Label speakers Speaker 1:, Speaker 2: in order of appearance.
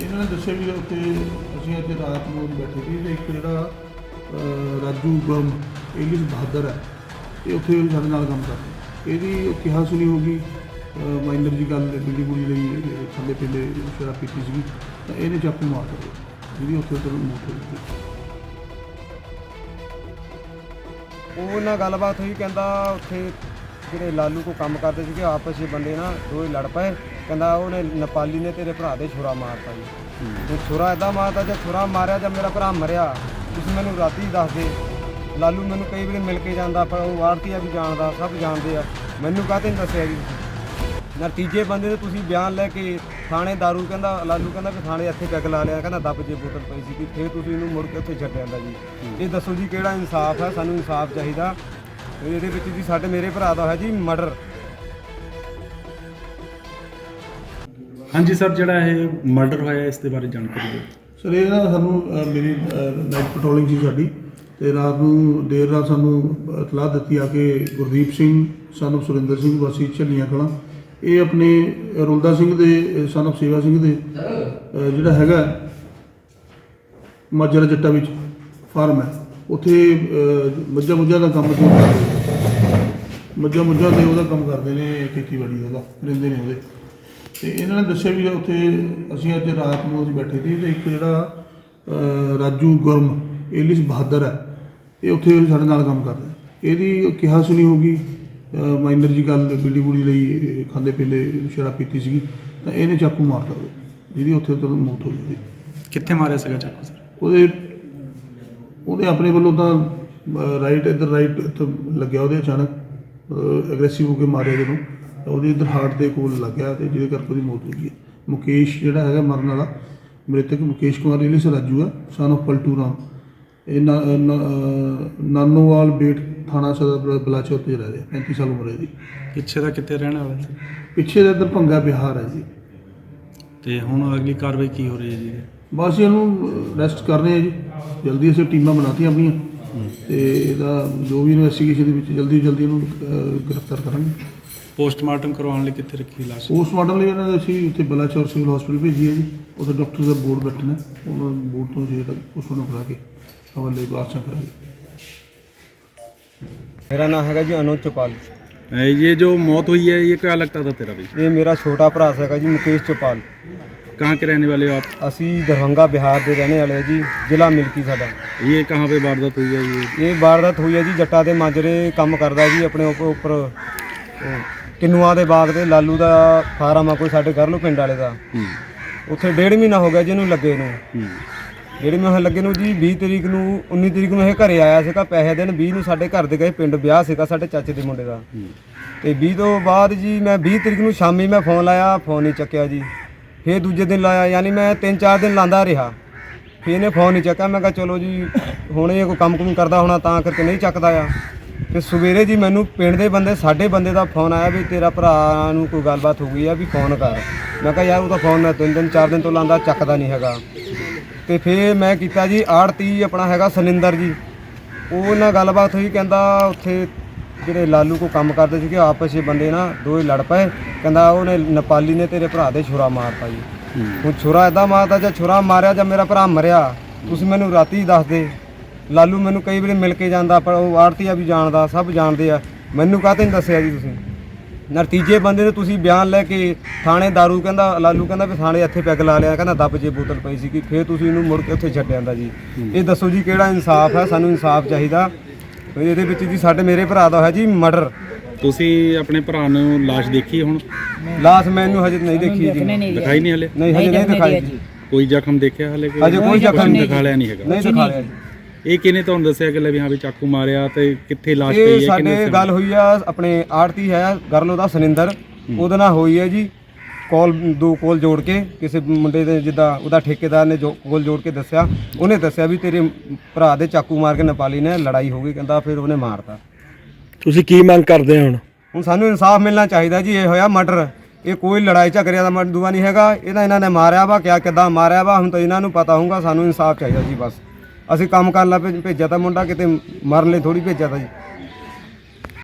Speaker 1: ਇਹਨਾਂ ਨੇ ਦੱਸਿਆ ਵੀ ਉੱਥੇ ਅਸੀਂ ਅੱਜ ਰਾਤ ਨੂੰ ਬੈਠੇ ਸੀ ਤੇ ਇੱਕ ਜਿਹੜਾ ਅਹ, ਰਾਜੂ ਗੁਰਮ ਇੰਗਲਿਸ਼ ਬਹਾਦਰ ਹੈ ਇਹ ਉੱਥੇ ਸਾਡੇ ਨਾਲ ਕੰਮ ਕਰਦੇ ਇਹਦੀ ਕਿਹਾ ਸੁਣੀ ਹੋਗੀ ਮਾਈਨਰ ਜੀ ਗੱਲ ਬਿੱਲੀ ਬੁਲੀ ਲਈ ਥੱਲੇ ਪਿੱਲੇ ਸ਼ਰਾਬ ਪੀਤੀ ਸੀਗੀ ਤਾਂ ਇਹਨੇ ਚਾਕੂ ਮਾਰ ਦਿੱਤਾ ਜਿਹਦੀ ਉੱਥੇ ਤੋਂ ਮੌਤ ਹੋ ਗਈ।
Speaker 2: ਉਹ ਨਾਲ ਗੱਲਬਾਤ ਹੋਈ ਕਹਿੰਦਾ ਉੱਥੇ ਜਿਹੜੇ ਲਾਲੂ ਕੋ ਕੰਮ ਕਰਦੇ ਸੀਗੇ ਆਪਸ ਵਿੱਚ ਬੰਦੇ ਨਾ ਦੋਏ ਲੜ ਪਏ। ਕਹਿੰਦਾ ਉਹਨੇ ਨੇਪਾਲੀ ਨੇ ਤੇਰੇ ਭਰਾ ਦੇ ਛੁਰਾ ਮਾਰਤਾ ਜੀ। ਤੇ ਛੁਰਾ ਇਦਾਂ ਮਾਰਤਾ ਜੇ ਛੁਰਾ ਮਾਰਿਆ ਜਾਂ ਮੇਰਾ ਭਰਾ ਮਰਿਆ ਤੁਸੀਂ ਮੈਨੂੰ ਰਾਤੀ ਦੱਸ ਦੇ। ਲਾਲੂ ਮੈਨੂੰ ਕਈ ਵਾਰੀ ਮਿਲ ਕੇ ਜਾਂਦਾ ਪਰ ਉਹ ਆਰਤੀਆ ਵੀ ਜਾਣਦਾ ਸਭ ਜਾਣਦੇ ਆ। ਮੈਨੂੰ ਕਾਹਤੇ ਨਹੀਂ ਦੱਸਿਆ ਜੀ? ਨਾ ਤੀਜੇ ਬੰਦੇ ਦੇ ਤੁਸੀਂ ਬਿਆਨ ਲੈ ਕੇ ਥਾਣੇ ਦਾਰੂ ਕਹਿੰਦਾ ਲਾਲੂ ਕਹਿੰਦਾ ਵੀ ਥਾਣੇ ਇੱਥੇ ਪੈਗ ਲਾ ਲਿਆ ਕਹਿੰਦਾ ਦੱਬ ਜੇ ਬੋਤਲ ਪਈ ਸੀ ਕਿ ਫੇਰ ਤੁਸੀਂ ਇਹਨੂੰ ਮੁੜ ਕੇ ਉੱਥੇ ਛੱਡ ਜਾਂਦਾ ਜੀ। ਇਹ ਦੱਸੋ ਜੀ ਕਿਹੜਾ ਇਨਸਾਫ ਹੈ? ਸਾਨੂੰ ਇਨਸਾਫ ਚਾਹੀਦਾ। ਤੇ ਇਹਦੇ ਵਿੱਚ ਜੀ ਸਾਡੇ ਮੇਰੇ ਭਰਾ ਦਾ ਹੈ ਜੀ ਮਰਡਰ।
Speaker 3: ਹਾਂਜੀ ਸਰ ਜਿਹੜਾ ਇਹ ਮਰਡਰ ਹੋਇਆ ਇਸ ਦੇ ਬਾਰੇ ਜਾਣਕਾਰੀ ਦਿਓ।
Speaker 1: ਸਰ ਇਹ ਨਾ ਸਾਨੂੰ ਮੇਰੀ ਨਾਈਟ ਪੈਟਰੋਲਿੰਗ ਸੀ ਸਾਡੀ ਤੇ ਰਾਤ ਨੂੰ ਦੇਰ ਰਾਤ ਸਾਨੂੰ ਇਤਲਾਹ ਦਿੱਤੀ ਆ ਕਿ ਗੁਰਦੀਪ ਸਿੰਘ ਸਾਨੂੰ ਸੁਰਿੰਦਰ ਸਿੰਘ ਵਾਸੀ ਝੱਲੀਆਂ ਕਲਾਂ ਇਹ ਆਪਣੇ ਰੁਲਦਾ ਸਿੰਘ ਦੇ ਸਾਨੂੰ ਸੇਵਾ ਸਿੰਘ ਦੇ ਜਿਹੜਾ ਹੈਗਾ ਮਾਜਰਾ ਜੱਟਾ ਵਿੱਚ ਫਾਰਮ ਹੈ। ਉੱਥੇ ਮੱਝਾਂ ਮੁੱਝਾਂ ਦਾ ਕੰਮ ਸ਼ੁਰੂ ਕਰਦੇ ਮੱਝਾਂ ਮੁੱਝਾਂ ਤੇ ਉਹਦਾ ਕੰਮ ਕਰਦੇ ਨੇ ਖੇਤੀਬਾੜੀ ਦਾ ਉਹਦਾ ਰਹਿੰਦੇ ਨੇ ਉਹਦੇ। ਤੇ ਇਹਨਾਂ ਨੇ ਦੱਸਿਆ ਵੀ ਉੱਥੇ ਅਸੀਂ ਅੱਜ ਰਾਤ ਨੂੰ ਅਸੀਂ ਬੈਠੇ ਸੀ ਤੇ ਇੱਕ ਜਿਹੜਾ ਰਾਜੂ ਗੁਰਮ ਇੰਗਲਿਸ਼ ਬਹਾਦਰ ਹੈ ਇਹ ਉੱਥੇ ਸਾਡੇ ਨਾਲ ਕੰਮ ਕਰਦਾ ਇਹਦੀ ਕਿਹਾ ਸੁਣੀ ਹੋਗੀ ਮਾਈਨਰ ਜੀ ਗੱਲ ਬਿੱਲੀ ਬੁਲੀ ਲਈ ਖਾਂਦੇ ਪੀਂਦੇ ਸ਼ਰਾਬ ਪੀਤੀ ਸੀਗੀ ਤਾਂ ਇਹਨੇ ਚਾਕੂ ਮਾਰਤਾ ਉਹਦੇ, ਜਿਹਦੀ ਉੱਥੇ ਤੋਂ ਮੌਤ ਹੋ ਗਈ
Speaker 3: ਕਿੱਥੇ ਮਾਰਿਆ ਸੀਗਾ ਚਾਕੂ ਸਰ?
Speaker 1: ਉਹਦੇ ਉਹਦੇ ਆਪਣੇ ਵੱਲੋਂ ਤਾਂ ਰਾਈਟ ਇੱਧਰ ਰਾਈਟ ਇੱਥੇ ਲੱਗਿਆ ਉਹਦੇ ਅਚਾਨਕ ਐਗਰੈਸਿਵ ਹੋ ਕੇ ਮਾਰਿਆ ਜਦੋਂ ਉਹਦੇ ਇੱਧਰ ਹਾਰਟ ਦੇ ਕੋਲ ਲੱਗਿਆ ਤੇ ਜਿਹਦੇ ਕਰਕੇ ਉਹਦੀ ਮੌਤ ਹੋ ਗਈ। ਮੁਕੇਸ਼ ਜਿਹੜਾ ਹੈਗਾ ਮਰਨ ਵਾਲਾ ਮ੍ਰਿਤਕ ਮੁਕੇਸ਼ ਕੁਮਾਰ ਇਲਿਸ ਰਾਜੂ ਆ ਸਨ of ਪਲਟੂ ਰਾਮ। ਇਹ ਨਾਨੋਵਾਲ ਬੇਟ ਥਾਣਾ ਸਦਰ ਬਲਾ- ਬਲਾਚੌਰ ਤੇ ਰਹਿ ਰਿਹਾ 35 ਸਾਲ ਉਮਰ ਹੈ ਇਹਦੀ।
Speaker 3: ਪਿੱਛੇ ਦਾ ਕਿੱਥੇ ਰਹਿਣ ਵਾਲਾ ਸੀ?
Speaker 1: ਪਿੱਛੇ ਦਾ ਇੱਧਰ ਭੰਗਾ ਬਿਹਾਰ ਹੈ ਜੀ।
Speaker 3: ਤੇ ਹੁਣ ਅਗਲੀ ਕਾਰਵਾਈ ਕੀ ਹੋ ਰਹੀ ਹੈ ਜੀ?
Speaker 1: ਬਸ ਇਹਨੂੰ ਰੈਸਟ ਕਰ ਰਹੇ ਆ ਜੀ ਜਲਦੀ ਅਸੀਂ ਟੀਮਾਂ ਬਣਾਤੀਆਂ ਆਪਣੀਆਂ ਤੇ ਇਹਦਾ ਜੋ ਵੀ ਇਨਵੈਸਟੀਗੇਸ਼ਨ ਦੇ ਵਿੱਚ ਜਲਦੀ ਜਲਦੀ ਇਹਨੂੰ ਅਹ, ਗ੍ਰਿਫਤਾਰ ਕਰਾਂਗੇ
Speaker 3: ਪੋਸਟਮਾਰਟਮ ਕਰਵਾਉਣ ਲਈ ਕਿੱਥੇ ਰੱਖੀ ਲਾਸ਼
Speaker 1: ਪੋਸਟਮਾਰਟਮ ਲਈ ਇਹਨਾਂ ਦੇ ਅਸੀਂ ਉੱਥੇ ਬਲਾਚੌਰ ਸਿਵਲ ਹਸਪੀਟਲ ਭੇਜੀ ਹੈ ਜੀ ਉੱਥੇ ਡਾਕਟਰ ਦਾ ਬੋਰਡ ਬੈਠੇ ਨੇ ਉਹਨਾਂ ਬੋਰਡ ਤੋਂ ਜਿਹੜਾ ਪੋਸਟਮਾਰਟਮ ਕਰਾ ਕੇ ਹਵਾਲੇ ਬਾਅਦ ਕਰਾਂਗੇ
Speaker 2: ਮੇਰਾ ਨਾਮ ਹੈਗਾ ਜੀ ਅਨੋਜ ਚੋਪਾਲ
Speaker 3: ये जो मौत हुई है ये क्या लगता था तेरा भाई
Speaker 2: ਇਹ ਮੇਰਾ ਛੋਟਾ ਭਰਾ ਹੈਗਾ ਜੀ ਮੁਕੇਸ਼ ਚੋਪਾਲ
Speaker 3: कहाँ के रहने वाले हो
Speaker 2: ਅਸੀਂ दरभंगा ਬਿਹਾਰ ਦੇ ਰਹਿਣੇ ਵਾਲੇ ਹਾਂ ਜੀ ਜ਼ਿਲ੍ਹਾ ਮਿਲਕੀ ਸਾਡਾ।
Speaker 3: ये कहाँ पे वारदात हुई है ये
Speaker 2: ਇਹ ਵਾਰਦਾਤ ਹੋਈ ਹੈ ਜੀ ਜੱਟਾ ਦੇ ਮਾਜਰੇ ਕੰਮ ਕਰਦਾ ਜੀ ਆਪਣੇ ਉੱਪਰ- ਉੱਪਰ ਦੇ ਬਾਗ ਤੇ ਲਾਲੂ ਦਾ ਫਾਰਮ ਆ ਕੋਈ ਸਾਡੇ ਘਰ ਨੂੰ ਪਿੰਡ ਵਾਲੇ ਦਾ। ਉੱਥੇ ਡੇਢ ਮਹੀਨਾ ਹੋ ਗਿਆ ਜੀ ਇਹਨੂੰ ਲੱਗੇ ਨੂੰ।
Speaker 3: ਜਿਹੜੇ
Speaker 2: ਡੇਢ ਲੱਗੇ ਨੂੰ ਜੀ 20 ਤਰੀਕ ਨੂੰ 19 ਤਰੀਕ ਨੂੰ ਇਹ ਘਰੇ ਆਇਆ ਸੀਗਾ ਪੈਸੇ ਦੇਣ 20 ਨੂੰ ਸਾਡੇ ਘਰ ਦੇ ਗਏ ਪਿੰਡ ਵਿਆਹ ਸੀਗਾ ਸਾਡੇ ਚਾਚੇ ਦੇ ਮੁੰਡੇ ਦਾ। ਤੇ 20 ਤੋਂ ਬਾਅਦ ਜੀ ਮੈਂ 20 ਤਰੀਕ ਨੂੰ ਸ਼ਾਮੀ ਮੈਂ ਫੋਨ ਲਾਇਆ ਫੋਨ ਨਹੀਂ ਚੱਕਿਆ ਜੀ। ਫਿਰ ਦੂਜੇ ਦਿਨ ਲਾਇਆ, ਯਾਨੀ ਮੈਂ 3-4 ਦਿਨ ਲਾਂਦਾ ਰਿਹਾ। ਫਿਰ ਇਹਨੇ ਫੋਨ ਨਹੀਂ ਚੱਕਿਆ। ਮੈਂ ਕਿਹਾ, ਚਲੋ ਜੀ, ਹੁਣ ਇਹ ਕੋਈ ਕੰਮ ਕੁਮ ਕਰਦਾ ਹੋਣਾ ਤਾਂ ਕਰਕੇ ਨਹੀਂ ਚੱਕਦਾ ਆ। ਤੇ ਸਵੇਰੇ ਜੀ ਮੈਨੂੰ ਪਿੰਡ ਦੇ ਬੰਦੇ, ਸਾਡੇ ਬੰਦੇ ਦਾ ਫੋਨ ਆਇਆ ਵੀ ਤੇਰਾ ਭਰਾ ਨੂੰ ਕੋਈ ਗੱਲਬਾਤ ਹੋ ਗਈ ਆ ਵੀ ਫੋਨ ਕਰ। ਮੈਂ ਕਿਹਾ, ਯਾਰ ਉਹ ਤਾਂ ਫੋਨ ਮੈਂ ਤਿੰਨ ਦਿਨ, ਚਾਰ ਦਿਨ ਤੋਂ ਲਾਂਦਾ, ਚੱਕਦਾ ਨਹੀਂ ਹੈਗਾ। ਤੇ ਫਿਰ ਮੈਂ ਕੀਤਾ ਜੀ ਆੜਤੀ ਆਪਣਾ ਹੈਗਾ ਸੁਨਿੰਦਰ ਜੀ। ਉਹ ਨਾਲ ਗੱਲਬਾਤ ਹੋਈ, ਕਹਿੰਦਾ, ਉੱਥੇ ਜਿਹੜੇ ਲਾਲੂ ਕੋ ਕੰਮ ਕਰਦੇ ਸੀਗੇ, ਆਪਸ ਵਿੱਚ ਬੰਦੇ ਨਾ ਦੋਏ ਲੜ ਪਏ। ਕਹਿੰਦਾ ਉਹਨੇ ਨੇਪਾਲੀ ਨੇ ਤੇਰੇ ਭਰਾ ਦੇ ਛੁਰਾ ਮਾਰਤਾ ਜੀ। ਹੁਣ ਛੁਰਾ ਇਦਾਂ ਮਾਰਦਾ ਜੇ ਛੁਰਾ ਮਾਰਿਆ ਜਾਂ ਮੇਰਾ ਭਰਾ ਮਰਿਆ ਤੁਸੀਂ ਮੈਨੂੰ ਰਾਤੀ ਦੱਸ ਦੇ। ਲਾਲੂ ਮੈਨੂੰ ਕਈ ਵਾਰੀ ਮਿਲ ਕੇ ਜਾਂਦਾ ਪਰ ਉਹ ਆੜਤੀਆ ਵੀ ਜਾਣਦਾ ਸਭ ਜਾਣਦੇ ਆ। ਮੈਨੂੰ ਕਾਹਤੇ ਨਹੀਂ ਦੱਸਿਆ ਜੀ ਤੁਸੀਂ? ਨਾ ਤੀਜੇ ਬੰਦੇ ਦੇ ਤੁਸੀਂ ਬਿਆਨ ਲੈ ਕੇ ਥਾਣੇ ਦਾਰੂ ਕਹਿੰਦਾ ਲਾਲੂ ਕਹਿੰਦਾ ਵੀ ਥਾਣੇ ਇੱਥੇ ਪੈਗ ਲਾ ਲਿਆ ਕਹਿੰਦਾ ਦੱਬ ਜੇ ਬੋਤਲ ਪਈ ਸੀ ਕਿ ਫੇਰ ਤੁਸੀਂ ਇਹਨੂੰ ਮੁੜ ਕੇ ਉੱਥੇ ਛੱਡ ਜਾਂਦਾ ਜੀ। ਇਹ ਦੱਸੋ ਜੀ ਕਿਹੜਾ ਇਨਸਾਫ ਹੈ? ਸਾਨੂੰ ਇਨਸਾਫ ਚਾਹੀਦਾ। ਇਹਦੇ ਵਿੱਚ ਜੀ ਸਾਡੇ ਮੇਰੇ ਭਰਾ ਦਾ ਹੈ ਜੀ ਮਰਡਰ
Speaker 3: ਤੁਸੀਂ ਆਪਣੇ ਭਰਾ ਨੂੰ ਲਾਸ਼ ਦੇਖੀ ਹੁਣ?
Speaker 2: ਲਾਸ਼ ਮੈਨੂੰ ਹਜੇ ਨਹੀਂ ਦੇਖੀ ਜੀ। ਨਹੀਂ
Speaker 3: ਦਿਖਾਈ ਨਹੀਂ ਹਲੇ?
Speaker 2: ਹਜੇ ਨਹੀਂ ਦਿਖਾਈ। ਜੀ।
Speaker 3: ਕੋਈ ਜ਼ਖਮ ਦੇਖਿਆ ਹਲੇ
Speaker 2: ਹਜੇ ਕੋਈ ਜ਼ਖਮ ਨਹੀਂ
Speaker 3: ਦਿਖਾ ਲਿਆ ਨਹੀਂ ਹੈਗਾ।
Speaker 2: ਨਹੀਂ ਦਿਖਾ ਰਿਹਾ ਜੀ।
Speaker 3: ਇਹ ਕਿਹਨੇ ਤੁਹਾਨੂੰ ਦੱਸਿਆ ਕਿ ਲੈ ਵੀ ਹਾਂ ਵੀ ਚਾਕੂ ਮਾਰਿਆ ਤੇ ਕਿੱਥੇ ਲਾਸ਼
Speaker 2: ਇਹ
Speaker 3: ਪਈ ਹੈ
Speaker 2: ਸਾਡੇ
Speaker 3: ਕਿਹਨੇ
Speaker 2: ਗੱਲ ਹੋਈ ਆ ਆਪਣੇ ਆੜਤੀ ਹੈ ਗਰਲ ਉਹਦਾ ਸੁਨਿੰਦਰ। ਉਹਦੇ ਨਾਲ ਹੋਈ ਹੈ ਜੀ ਕਾਲ ਦੋ ਕੋਲ ਜੋੜ ਕੇ ਕਿਸੇ ਮੁੰਡੇ ਦੇ ਜਿੱਦਾਂ ਉਹਦਾ ਠੇਕੇਦਾਰ ਨੇ ਜੋ ਕੋਲ ਜੋੜ ਕੇ ਦੱਸਿਆ। ਉਹਨੇ ਦੱਸਿਆ ਵੀ ਤੇਰੇ ਭਰਾ ਦੇ ਚਾਕੂ ਮਾਰ ਕੇ ਨੇਪਾਲੀ ਨੇ ਲੜਾਈ ਹੋ ਗਈ ਕਹਿੰਦਾ ਫਿਰ ਉਹਨੇ ਮਾਰਤਾ।
Speaker 4: ਤੁਸੀਂ ਕੀ ਮੰਗ ਕਰਦੇ ਹੋ ਹੁਣ?
Speaker 2: ਹੁਣ ਸਾਨੂੰ ਇਨਸਾਫ ਮਿਲਣਾ ਚਾਹੀਦਾ ਜੀ, ਇਹ ਹੋਇਆ ਮਰਡਰ। ਇਹ ਕੋਈ ਲੜਾਈ ਝਗੜਿਆ ਦਾ ਮਰਦੂਆ ਨਹੀਂ ਹੈਗਾ। ਇਹਦਾ ਇਹਨਾਂ ਨੇ ਮਾਰਿਆ ਵਾ, ਕਿਆ ਕਿੱਦਾਂ ਮਾਰਿਆ ਵਾ, ਹੁਣ ਤਾਂ ਇਹਨਾਂ ਨੂੰ ਪਤਾ ਹੋਊਗਾ, ਸਾਨੂੰ ਇਨਸਾਫ ਚਾਹੀਦਾ ਜੀ ਬਸ। ਅਸੀਂ ਕੰਮ ਕਰਨ ਲਾ ਭੇਜਿਆ ਤਾਂ ਮੁੰਡਾ, ਕਿਤੇ ਮਰਨ ਲਈ ਥੋੜੀ ਭੇਜਿਆ ਤਾਂ ਜੀ।